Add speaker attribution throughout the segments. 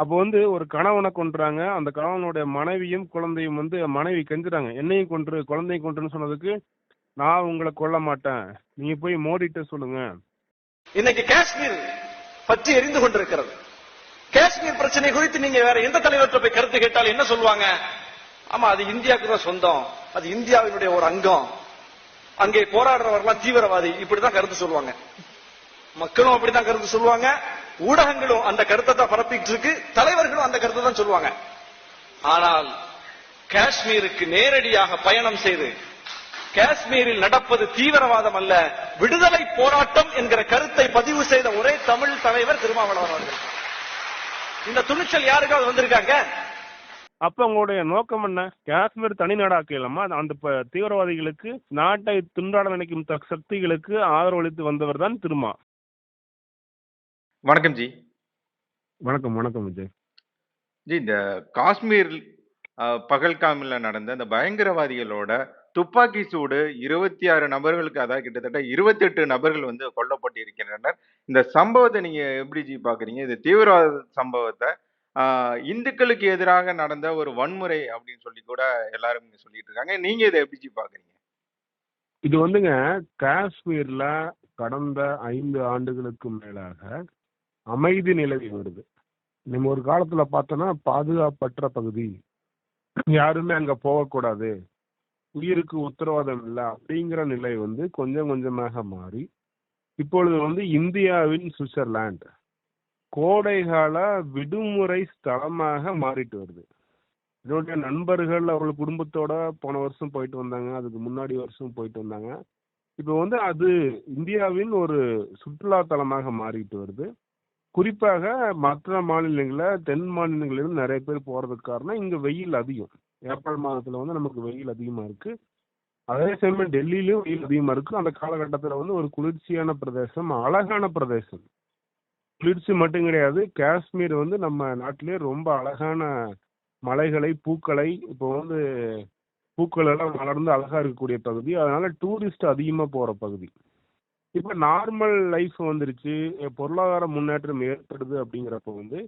Speaker 1: அப்போ வந்து ஒரு கணவனை கொன்றாங்க. அந்த கணவனுடைய மனைவியும் குழந்தையும் வந்து மனைவி கெஞ்சுறாங்க. என்னையும் கொன்று குழந்தையும் கொன்றுன்னு சொன்னதுக்கு நான் உங்களை கொல்ல மாட்டேன். நீங்க போய் மோடிட்ட சொல்லுங்க.
Speaker 2: இன்னைக்கு காஷ்மீர் பற்றி எரிந்து கொண்டிருக்கிறது. காஷ்மீர் பிரச்சனை குறித்து நீங்க வேற எந்த தலைவர்கிட்ட போய் கருத்து கேட்டாலும் என்ன சொல்லுவாங்க? ஆமா அது இந்தியாவுக்கு தான் சொந்தம். அது இந்தியாவினுடைய ஒரு அங்கம். அங்கே போராடுறவர்கள்லாம் தீவிரவாதி. இப்படிதான் கருத்து சொல்லுவாங்க. மக்களும் அப்படிதான் கருத்து சொல்லுவாங்க. ஊடகங்களும் அந்த கருத்தை தான் பரப்பிட்டு இருக்கு. தலைவர்களும் அந்த கருத்தை தான் சொல்லுவாங்க. ஆனால் காஷ்மீருக்கு நேரடியாக பயணம் செய்து காஷ்மீரில் நடப்பது தீவிரவாதம் அல்ல விடுதலை போராட்டம் என்கிற கருத்தை பதிவு செய்த ஒரே தமிழ் தலைவர் திருமாவளவன் அவர்கள். இந்த துணிச்சல் யாருக்காவது வந்திருக்காங்க?
Speaker 1: அப்ப உங்களுடைய நோக்கம் என்ன? காஷ்மீர் தனி நாடாக்கலாமா? அந்த தீவிரவாதிகளுக்கு நாட்டை துண்டாட நினைக்கும் சக்திகளுக்கு ஆதரவளித்து வந்தவர் தான் திருமா.
Speaker 3: வணக்கம் ஜி.
Speaker 1: வணக்கம் வணக்கம் விஜய்.
Speaker 3: ஜி இந்த காஷ்மீர் பகல்காமில் நடந்த இந்த பயங்கரவாதிகளோட துப்பாக்கி சூடு இருபத்தி ஆறு நபர்களுக்கு அதாவது கிட்டத்தட்ட இருபத்தெட்டு நபர்கள் வந்து கொல்லப்பட்டு இருக்கின்றனர் இந்த சம்பவத்தை நீங்க எப்படி ஜி பாக்குறீங்க? இது தீவிரவாத சம்பவத்தை இந்துக்களுக்கு எதிராக நடந்த ஒரு வன்முறை அப்படின்னு சொல்லி கூட எல்லாரும் இங்க சொல்லிட்டு இருக்காங்க. நீங்க இதை எப்படி ஜி பாக்குறீங்க?
Speaker 1: இது வந்துங்க காஷ்மீர்ல கடந்த ஐந்து ஆண்டுகளுக்கு மேலாக அமைதி நிலவி வருது. நம்ம ஒரு காலத்துல பார்த்தோம்னா பாதுகாப்பற்ற பகுதி. யாருமே அங்க போகக்கூடாது. உயிருக்கு உத்தரவாதம் இல்லை அப்படிங்கிற நிலை வந்து கொஞ்சம் கொஞ்சமாக மாறி இப்பொழுது வந்து இந்தியாவின் சுவிட்சர்லாந்து கோடைகால விடுமுறை ஸ்தலமாக மாறிட்டு வருது. என்னுடைய நண்பர்கள் அவர்கள் குடும்பத்தோட போன வருஷம் போயிட்டு வந்தாங்க அதுக்கு முன்னாடி வருஷம் போயிட்டு வந்தாங்க. இப்போ வந்து அது இந்தியாவின் ஒரு சுற்றுலா தலமாக மாறிட்டு வருது. குறிப்பாக மற்ற மாநிலங்களில் தென் மாநிலங்களிலும் நிறைய பேர் போறதுக்கு காரணம் இங்க வெயில் அதிகம். ஏப்ரல் மாதத்துல வந்து நமக்கு வெயில் அதிகமா இருக்கு. அதே சமயம் டெல்லியிலும் வெயில் அதிகமா இருக்கு. அந்த காலகட்டத்தில் வந்து ஒரு குளிர்ச்சியான பிரதேசம் அழகான பிரதேசம். குளிர்ச்சி மட்டும் கிடையாது. காஷ்மீர் வந்து நம்ம நாட்டிலே ரொம்ப அழகான மலைகளை பூக்களை இப்போ வந்து பூக்கள் எல்லாம் வளர்ந்து அழகா இருக்கக்கூடிய பகுதி. அதனால டூரிஸ்ட் அதிகமா போற பகுதி. இப்ப நார்மல் லைஃப் வந்துருச்சு. பொருளாதார முன்னேற்றம் ஏற்படுது அப்படிங்கிறப்ப வந்து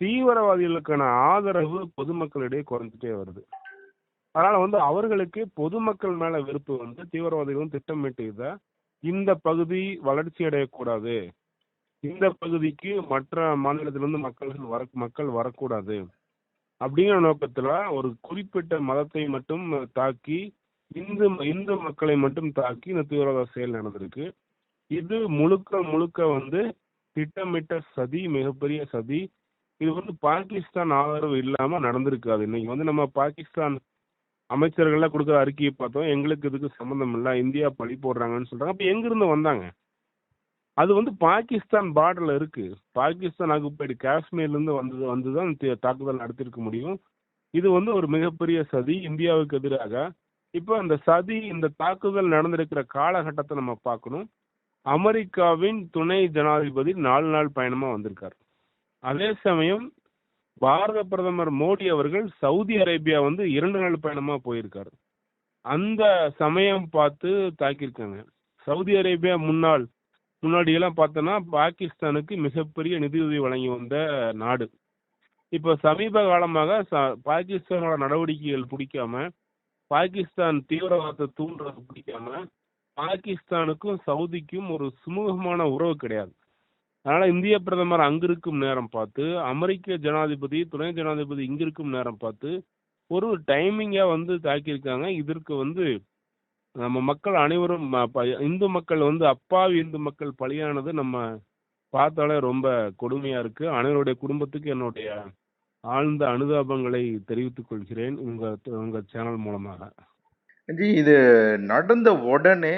Speaker 1: தீவிரவாதிகளுக்கான ஆதரவு பொதுமக்களிடையே குறைஞ்சிட்டே வருது. அதனால வந்து அவர்களுக்கு பொதுமக்கள் மேல வெறுப்பு வந்து தீவிரவாதிகளும் திட்டமிட்டு இதை இந்த பகுதி வளர்ச்சி அடையக்கூடாது. இந்த பகுதிக்கு மற்ற மாநிலத்திலிருந்து மக்கள் வர மக்கள் வரக்கூடாது. அப்படிங்கிற நோக்கத்துல ஒரு குறிப்பிட்ட மதத்தை மட்டும் தாக்கி இந்து இந்து மக்களை மட்டும் தாக்கி இந்த தீவிரவாத செயல் நடந்திருக்கு. இது முழுக்க முழுக்க வந்து திட்டமிட்ட சதி மிகப்பெரிய சதி. இது வந்து பாகிஸ்தான் ஆதரவு இல்லாம நடந்திருக்காது. இன்னைக்கு வந்து நம்ம பாகிஸ்தான் அமைச்சர்கள்லாம் கொடுக்குற அறிக்கையை பார்த்தோம். எங்களுக்கு இதுக்கு சம்மந்தம் இல்லை. இந்தியா பழி போடுறாங்கன்னு சொல்றாங்க. அப்ப எங்கிருந்து வந்தாங்க? அது வந்து பாகிஸ்தான் பார்டர்ல இருக்கு. பாகிஸ்தான் ஆக்குப்பைடு காஷ்மீர்ல இருந்து வந்தது வந்துதான் தான் தாக்குதல் நடத்திருக்க முடியும். இது வந்து ஒரு மிகப்பெரிய சதி. இந்தியாவுக்கு எதிராக. இப்போ அந்த சதி இந்த தாக்குதல் நடந்திருக்கிற காலகட்டத்தை நம்ம பார்க்கணும். அமெரிக்காவின் துணை ஜனாதிபதி நாலு நாள் பயணமா வந்திருக்கார். அதே சமயம் பாரத பிரதமர் மோடி அவர்கள் சவுதி அரேபியா வந்து இரண்டு நாள் பயணமா போயிருக்காரு. அந்த சமயம் பார்த்து தாக்கியிருக்காங்க. சவுதி அரேபியா முன்னாள் முன்னாடி எல்லாம் பார்த்தோன்னா பாகிஸ்தானுக்கு மிகப்பெரிய நிதியுதவி வழங்கி வந்த நாடு. இப்போ சமீப காலமாக ச- பாகிஸ்தானோட நடவடிக்கைகள் பிடிக்காம பாகிஸ்தான் தீவிரவாதத்தை தூண்டுறது பிடிக்காம பாகிஸ்தானுக்கும் சவுதிக்கும் ஒரு சுமூகமான உறவு கிடையாது. அதனால இந்திய பிரதமர் அங்கிருக்கும் நேரம் பார்த்து அமெரிக்க ஜனாதிபதி துணை ஜனாதிபதி இங்கிருக்கும் நேரம் பார்த்து ஒரு டைமிங்கா வந்து தாக்கியிருக்காங்க. இதற்கு வந்து நம்ம மக்கள் அனைவரும் ம- ப- இந்து மக்கள் வந்து அப்பாவி இந்து மக்கள் பலியானது நம்ம பார்த்தாலே ரொம்ப கொடுமையா இருக்கு. அனைவருடைய குடும்பத்துக்கு என்னுடைய ஆழ்ந்த அனுதாபங்களை தெரிவித்துக் கொள்கிறேன். உங்க உங்க சேனல் மூலமாக.
Speaker 3: ஜி இது நடந்த உடனே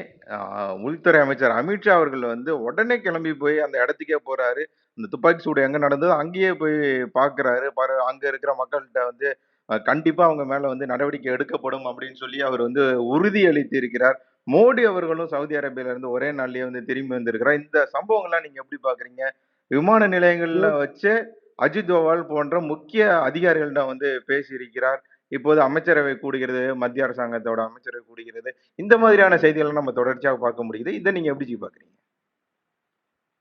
Speaker 3: உள்துறை அமைச்சர் அமித்ஷா அவர்கள் வந்து உடனே கிளம்பி போய் அந்த இடத்துக்கே போறாரு. இந்த துப்பாக்கி சூடு எங்க நடந்ததோ அங்கேயே போய் பாக்குறாரு. பாரு அங்க இருக்கிற மக்கள்கிட்ட வந்து அஹ், கண்டிப்பா அவங்க மேல வந்து நடவடிக்கை எடுக்கப்படும் அப்படின்னு சொல்லி அவர் வந்து உறுதி அளித்து இருக்கிறார். மோடி அவர்களும் சவுதி அரேபியால இருந்து ஒரே நாள்லயே வந்து திரும்பி வந்திருக்கிறார். இந்த சம்பவங்கள்லாம் நீங்க எப்படி பாக்குறீங்க? விமான நிலையங்கள்ல வச்சு அஜித் தோவால் போன்ற முக்கிய அதிகாரிகள்ட்ட வந்து பேசியிருக்கிறார். இப்போது அமைச்சரவை கூடுகிறது மத்திய அரசாங்கத்தோட அமைச்சரவை கூடுகிறது. இந்த மாதிரியான செய்திகளை நம்ம தொடர்ச்சியாக பார்க்க முடியுது. இதை நீங்க எப்படி பாக்குறீங்க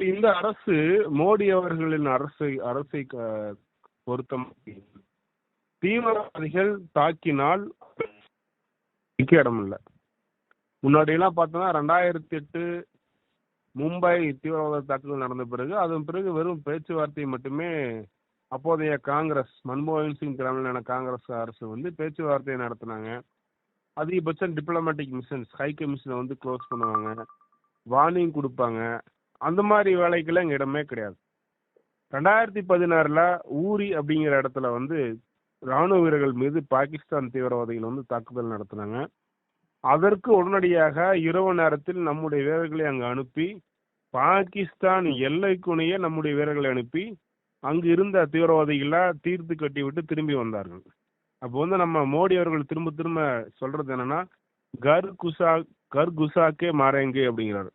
Speaker 1: இந்த அரசு மோடி அவர்களின் அரசை அரசை க- பொருத்தம். தீவிரவாதிகள் தாக்கினால் இடம் இல்லை முன்னாடி எல்லாம் பார்த்தோம்னா ரெண்டாயிரத்தி எட்டு மும்பை தீவிரவாத தாக்குதல் நடந்த பிறகு அதன் பிறகு வெறும் பேச்சுவார்த்தை மட்டுமே அப்போதைய காங்கிரஸ் மன்மோகன் சிங் தலைமையிலான காங்கிரஸ் அரசு வந்து பேச்சுவார்த்தை நடத்தினாங்க. அதிகபட்சம் டிப்ளமேட்டிக் மிஷன்ஸ் ஹை கமிஷனை வந்து க்ளோஸ் பண்ணுவாங்க. வார்னிங் கொடுப்பாங்க. அந்த மாதிரி வேலைக்கெல்லாம் இங்கே இடமே கிடையாது. ரெண்டாயிரத்தி பதினாறில் ஊரி அப்படிங்கிற இடத்துல வந்து ராணுவ வீரர்கள் மீது பாகிஸ்தான் தீவிரவாதிகள் வந்து தாக்குதல் நடத்தினாங்க. அதற்கு உடனடியாக இரவு நேரத்தில் நம்முடைய வீரர்களை அங்கே அனுப்பி பாகிஸ்தான் எல்லைக்குனையே நம்முடைய வீரர்களை அனுப்பி அங்கு இருந்த தீவிரவாதிகளை தீர்த்து கட்டி விட்டு திரும்பி வந்தார்கள். அப்போ வந்து நம்ம மோடி அவர்கள் திரும்ப திரும்ப சொல்றது என்னன்னா கர் குசா கர் குசாக்கே மாறேங்கே அப்படிங்கிறார்.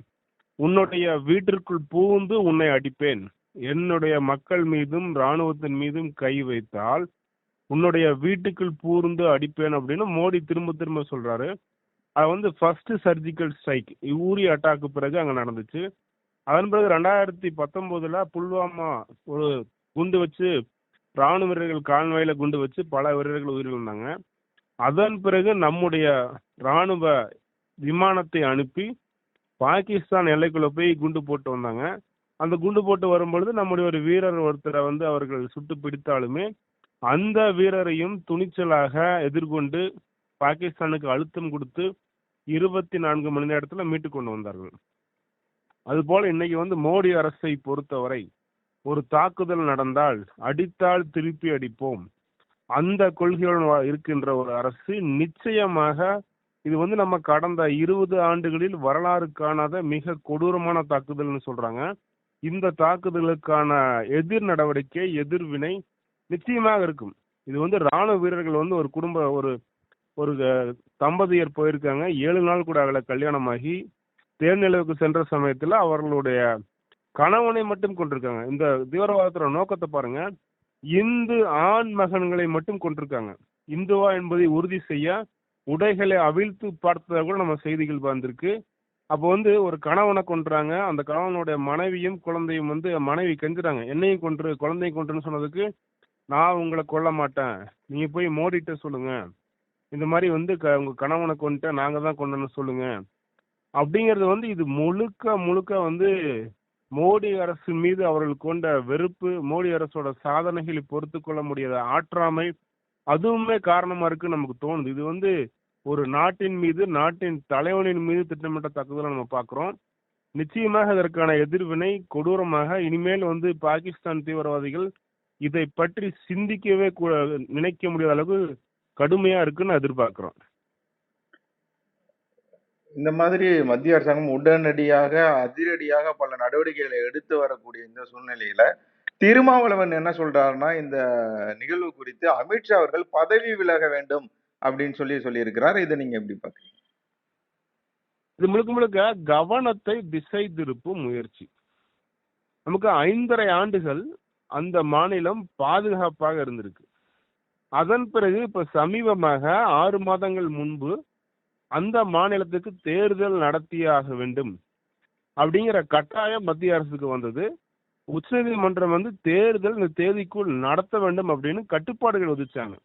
Speaker 1: உன்னுடைய வீட்டிற்குள் பூந்து உன்னை அடிப்பேன். என்னுடைய மக்கள் மீதும் ராணுவத்தின் மீதும் கை வைத்தால் உன்னுடைய வீட்டுக்குள் பூர்ந்து அடிப்பேன் அப்படின்னு மோடி திரும்ப திரும்ப சொல்றாரு. அது வந்து ஃபர்ஸ்ட் சர்ஜிக்கல் ஸ்ட்ரைக் ஊரி அட்டாக்கு பிறகு அங்க நடந்துச்சு. அதன் பிறகு ரெண்டாயிரத்தி பத்தொன்பதுல புல்வாமா ஒரு குண்டு வச்சு ராணுவ வீரர்கள் கால்வாயில குண்டு வச்சு பல வீரர்கள் உயிரிழந்தாங்க அதன் பிறகு நம்முடைய ராணுவ விமானத்தை அனுப்பி பாகிஸ்தான் எல்லைக்குள்ள போய் குண்டு போட்டு வந்தாங்க. அந்த குண்டு போட்டு வரும்பொழுது நம்முடைய ஒரு வீரர் ஒருத்தரை வந்து அவர்கள் சுட்டு பிடித்தாலுமே அந்த வீரரையும் துணிச்சலாக எதிர்கொண்டு பாகிஸ்தானுக்கு அழுத்தம் கொடுத்து இருபத்தி நான்கு மணி நேரத்தில் மீட்டு கொண்டு வந்தார்கள். அதுபோல இன்னைக்கு வந்து மோடி அரசை பொறுத்தவரை ஒரு தாக்குதல் நடந்தால் அடித்தால் திருப்பி அடிப்போம். அந்த கொள்கையுடன் வா- இருக்கின்ற ஒரு அரசு நிச்சயமாக இது வந்து நம்ம கடந்த இருபது ஆண்டுகளில் வரலாறு காணாத மிக கொடூரமான தாக்குதல்னு சொல்றாங்க. இந்த தாக்குதலுக்கான எதிர் நடவடிக்கை எதிர்வினை நிச்சயமாக இருக்கும். இது வந்து ராணுவ வீரர்கள் வந்து ஒரு குடும்ப ஒரு ஒரு தம்பதியர் போயிருக்காங்க. ஏழு நாள் கூட அவளை கல்யாணமாகி தேர்நிலவுக்கு சென்ற சமயத்தில் அவர்களுடைய கணவனை மட்டும் கொண்டிருக்காங்க இந்த தீவிரவாதத்தோட நோக்கத்தை பாருங்க. இந்து ஆண் மகன்களை மட்டும் கொண்டிருக்காங்க இந்துவா என்பதை உறுதி செய்ய உடைகளை அவிழ்த்து பார்த்ததா கூட நம்ம செய்திகள் வந்திருக்கு. அப்போ வந்து ஒரு கணவனை கொன்றாங்க. அந்த கணவனுடைய மனைவியும் குழந்தையும் வந்து மனைவி கெஞ்சுறாங்க. என்னையும் கொன்று குழந்தையும் கொன்றுன்னு சொன்னதுக்கு நான் உங்களை கொல்ல மாட்டேன். நீங்க போய் மோடிட்ட சொல்லுங்க. இந்த மாதிரி வந்து க- உங்க கணவனை கொண்டுட்டேன் நாங்க தான் கொண்டோன்னு சொல்லுங்க. அப்படிங்கிறது வந்து இது முழுக்க முழுக்க வந்து மோடி அரசு மீது அவர்கள் கொண்ட வெறுப்பு மோடி அரசோட சாதனைகளை பொறுத்து கொள்ள முடியாத ஆற்றாமை அதுவுமே காரணமா இருக்கு நமக்கு தோணுது. இது வந்து ஒரு நாட்டின் மீது நாட்டின் தலைவனின் மீது திட்டமிட்ட தாக்குதலை நம்ம பார்க்குறோம். நிச்சயமாக இதற்கான எதிர்வினை கொடூரமாக இனிமேல் வந்து பாகிஸ்தான் தீவிரவாதிகள் இதை பற்றி சிந்திக்கவே கூ- நினைக்க முடியாத அளவுக்கு கடுமையா இருக்குன்னு எதிர்பார்க்கிறோம்.
Speaker 3: இந்த மாதிரி மத்திய அரசாங்கம் உடனடியாக அதிரடியாக பல நடவடிக்கைகளை எடுத்து வரக்கூடிய இந்த சூழ்நிலையில திருமாவளவன் என்ன சொல்றாருன்னா இந்த நிகழ்வு குறித்து அமித்ஷா அவர்கள் பதவி விலக வேண்டும் அப்படின்னு சொல்லி சொல்லியிருக்கிறார். இதை நீங்க எப்படி பாக்குறீங்க
Speaker 1: இது முழுக்க முழுக்க கவனத்தை திசை திருப்பும் முயற்சி. நமக்கு ஐந்தரை ஆண்டுகள் அந்த மாநிலம் பாதுகாப்பாக இருந்திருக்கு. அதன் பிறகு இப்ப சமீபமாக ஆறு மாதங்கள் முன்பு அந்த மாநிலத்துக்கு தேர்தல் நடத்தியாக வேண்டும் அப்படிங்கிற கட்டாயம் மத்திய அரசுக்கு வந்தது. உச்சநீதிமன்றம் வந்து தேர்தல் இந்த தேதிக்குள் நடத்த வேண்டும் அப்படின்னு கட்டுப்பாடுகள் விதிச்சாங்க.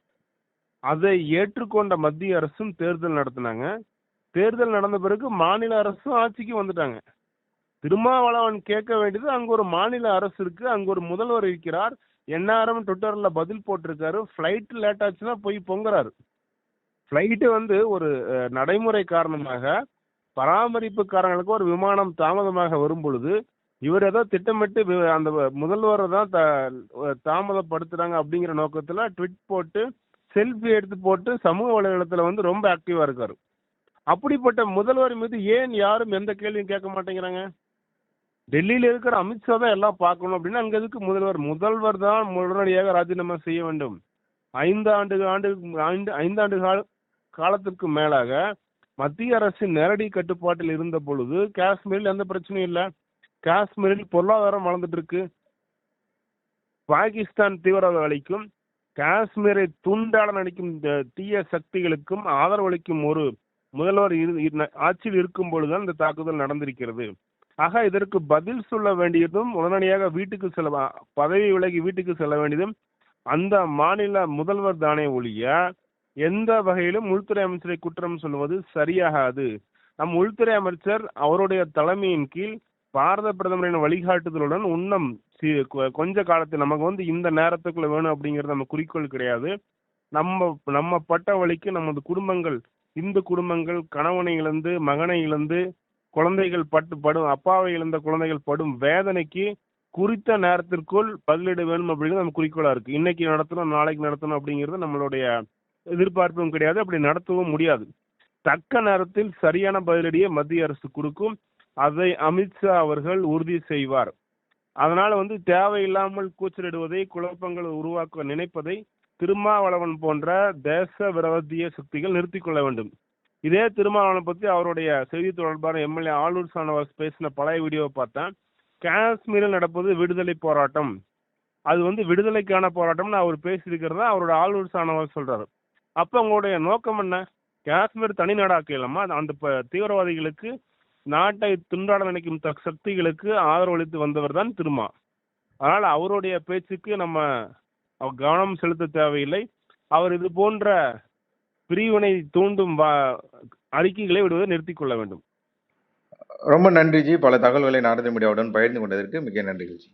Speaker 1: அதை ஏற்றுக்கொண்ட மத்திய அரசும் தேர்தல் நடத்தினாங்க. தேர்தல் நடந்த பிறகு மாநில அரசும் ஆட்சிக்கு வந்துட்டாங்க. திருமாவளவன் கேட்க வேண்டியது அங்க ஒரு மாநில அரசு இருக்கு அங்க ஒரு முதல்வர் இருக்கிறார். என்ஆர்எம் ட்விட்டர்ல பதில் போட்டிருக்காரு. ஃபிளைட் லேட் ஆச்சுன்னா போய் பொங்குறாரு. ஃப்ளைட்டு வந்து ஒரு நடைமுறை காரணமாக பராமரிப்பு காரணங்களுக்கு ஒரு விமானம் தாமதமாக வரும் பொழுது இவர் ஏதோ திட்டமிட்டு அந்த முதல்வரை தான் த- தாமதப்படுத்துறாங்க அப்படிங்கிற நோக்கத்துல ட்விட் போட்டு செல்ஃபி எடுத்து போட்டு சமூக வலைதளத்துல வந்து ரொம்ப ஆக்டிவா இருக்காரு. அப்படிப்பட்ட முதல்வர் மீது ஏன் யாரும் எந்த கேள்வியும் கேட்க மாட்டேங்கிறாங்க? டெல்லியில இருக்கிற அமித்ஷா தான் எல்லாம் பார்க்கணும் அப்படின்னா அங்க எதுக்கு முதல்வர்? முதல்வர் தான் உடனடியாக ராஜினாமா செய்ய வேண்டும். ஐந்து ஆண்டு ஆண்டு ஐந்து ஐந்தாண்டு கால காலத்திற்கு மேலாக மத்திய அரசின் நேரடி கட்டுப்பாட்டில் இருந்த பொழுது காஷ்மீரில் எந்த பிரச்சனையும் இல்லை. காஷ்மீரில் பொருளாதாரம் வளர்ந்துட்டு இருக்கு பாகிஸ்தான் தீவிரவாதிகளுக்கும் காஷ்மீரை துண்டாட நடிக்கும் தீய சக்திகளுக்கும் ஆதரவளிக்கும் ஒரு முதல்வர் இரு- ஆட்சியில் இருக்கும் பொழுதுதான் இந்த தாக்குதல் நடந்திருக்கிறது. ஆக இதற்கு பதில் சொல்ல வேண்டியதும் உடனடியாக வீட்டுக்கு செல்ல பதவி விலகி வீட்டுக்கு செல்ல வேண்டியதும் அந்த மாநில முதல்வர் தானே ஒழிய எந்த வகையிலும் உள்துறை அமைச்சரை குற்றம் சொல்வது சரியாகாது. நம் உள்துறை அமைச்சர் அவருடைய தலைமையின் கீழ் பாரத பிரதமரின் வழிகாட்டுதலுடன் உன்னம் கொ- கொஞ்ச காலத்தில் நமக்கு வந்து இந்த நேரத்துக்குள்ள வேணும் அப்படிங்கிறது நம்ம குறிக்கோள் கிடையாது. நம்ம நம்ம பட்ட வழிக்கு நமது குடும்பங்கள் இந்து குடும்பங்கள் கணவனை இழந்து மகனை இழந்து குழந்தைகள் பட்டு படும் அப்பாவை இழந்த குழந்தைகள் படும் வேதனைக்கு குறித்த நேரத்திற்குள் பதிலிட வேணும் அப்படிங்கிறது நம்ம குறிக்கோளா இருக்கு. இன்னைக்கு நடத்தணும் நாளைக்கு நடத்தணும் அப்படிங்கிறது நம்மளுடைய எதிர்பார்ப்பும் கிடையாது. அப்படி நடத்தவும் முடியாது. தக்க நேரத்தில் சரியான பதிலடியை மத்திய அரசு கொடுக்கும். அதை அமித்ஷா அவர்கள் உறுதி செய்வார். அதனால வந்து தேவையில்லாமல் கூச்சலிடுவதை குழப்பங்களை உருவாக்க நினைப்பதை திருமாவளவன் போன்ற தேச விரோதிய சக்திகள் நிறுத்தி கொள்ள வேண்டும். இதே திருமாவளவனை பற்றி அவருடைய செய்தி தொடர்பான எம்எல்ஏ ஆளுர் சானவாஸ் பேசின பழைய வீடியோவை பார்த்தேன். காஷ்மீரில் நடப்பது விடுதலை போராட்டம். அது வந்து விடுதலைக்கான போராட்டம்னு அவர் பேசியிருக்கிறதா? அவரோட ஆளுர் சானவாஸ் சொல்றாரு. அப்ப உங்களுடைய நோக்கம் என்ன? காஷ்மீர் தனி நாடாக்கலாமா அந்த ப- தீவிரவாதிகளுக்கு நாட்டை துண்டாட நினைக்கும் த- சக்திகளுக்கு ஆதரவளித்து வந்தவர் தான் திருமா. அதனால் அவருடைய பேச்சுக்கு நம்ம கவனம் செலுத்த தேவையில்லை. அவர் இது போன்ற பிரிவினை தூண்டும் வா- அறிக்கைகளை விடுவதை நிறுத்திக் கொள்ள வேண்டும்.
Speaker 3: ரொம்ப நன்றி ஜி. பல தகவல்களை நாரத மீடியாவுடன் பகிர்ந்து கொண்டதற்கு மிக நன்றிகள் ஜி.